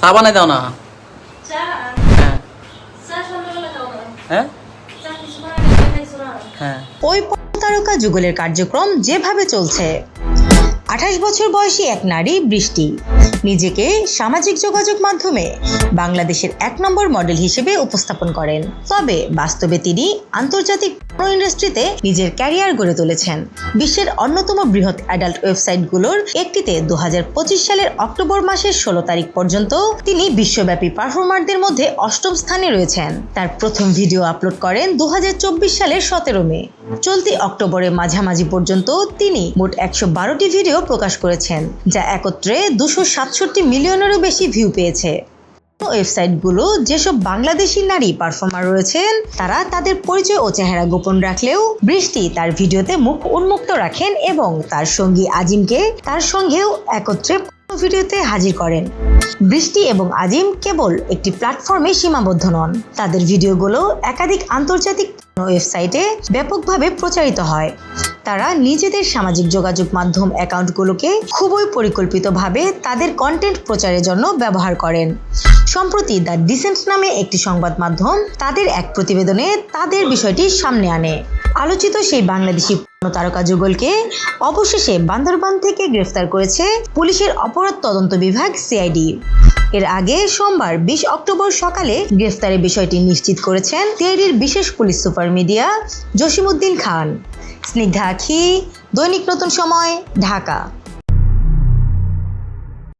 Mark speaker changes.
Speaker 1: চা বানাই দাও না। হ্যাঁ। হ্যাঁ? হ্যাঁ।
Speaker 2: ওই তারকা যুগলের কার্যক্রম যেভাবে চলছে। আঠাশ বছর বয়সী এক নারী বৃষ্টি। নিজেকে সামাজিক যোগাযোগ মাধ্যমে বাংলাদেশের এক নম্বর মডেল হিসেবে উপস্থাপন করেন। তবে বাস্তবে তিনি আন্তর্জাতিক ইন্ডাস্ট্রিতে নিজের ক্যারিয়ার গড়ে তুলেছেন। বিশ্বের অন্যতম বৃহৎ অ্যাডাল্ট ওয়েবসাইটগুলোর একটিতে দুহাজার পঁচিশ সালের অক্টোবর মাসের ষোলো তারিখ পর্যন্ত তিনি বিশ্বব্যাপী পারফর্মারদের মধ্যে অষ্টম স্থানে রয়েছেন। তার প্রথম ভিডিও আপলোড করেন দু হাজার চব্বিশ সালের সতেরো মে। চলতি অক্টোবরের মাঝামাঝি পর্যন্ত তিনি মোট একশো বারোটি ভিডিও প্রকাশ করেছেন, যা একত্রে দুশো সাতষট্টি মিলিয়নেরও বেশি ভিউ পেয়েছে। ওয়েবসাইটগুলো যেসব বাংলাদেশি নারী পারফর্মার রয়েছেন, তারা তাদের পরিচয় ও চেহারা গোপন রাখলেও বৃষ্টি তার ভিডিওতে মুখ উন্মুক্ত রাখেন এবং তার সঙ্গী আজিমকে তার সঙ্গেও একত্রে ভিডিওতে হাজির করেন। বৃষ্টি এবং আজিম কেবল একটি প্ল্যাটফর্মে সীমাবদ্ধ নন। তাদের ভিডিওগুলো একাধিক আন্তর্জাতিক ওয়েবসাইটে ব্যাপকভাবে প্রচারিত হয়। তারা নিজেদের সামাজিক যোগাযোগ মাধ্যম অ্যাকাউন্টগুলোকে খুবই পরিকল্পিতভাবে তাদের কন্টেন্ট প্রচারের জন্য ব্যবহার করেন। সম্প্রতি দ্য ডিসেন্ট নামে একটি সংবাদ মাধ্যম তাদের এক প্রতিবেদনে তাদের বিষয়টি সামনে আনে। আলোচিত সেই বাংলাদেশি তারকা যুগলকে অবশেষে বান্দরবান থেকে গ্রেফতার করেছে পুলিশের অপরাধ তদন্ত বিভাগ সিআইডি। এর আগে সোমবার বিশ অক্টোবর সকালে গ্রেফতারের বিষয়টি নিশ্চিত করেছেন সিআইডির বিশেষ police super media Jasimuddin Khan. Snigdha Akhi, দৈনিক নতুন সময়, ঢাকা।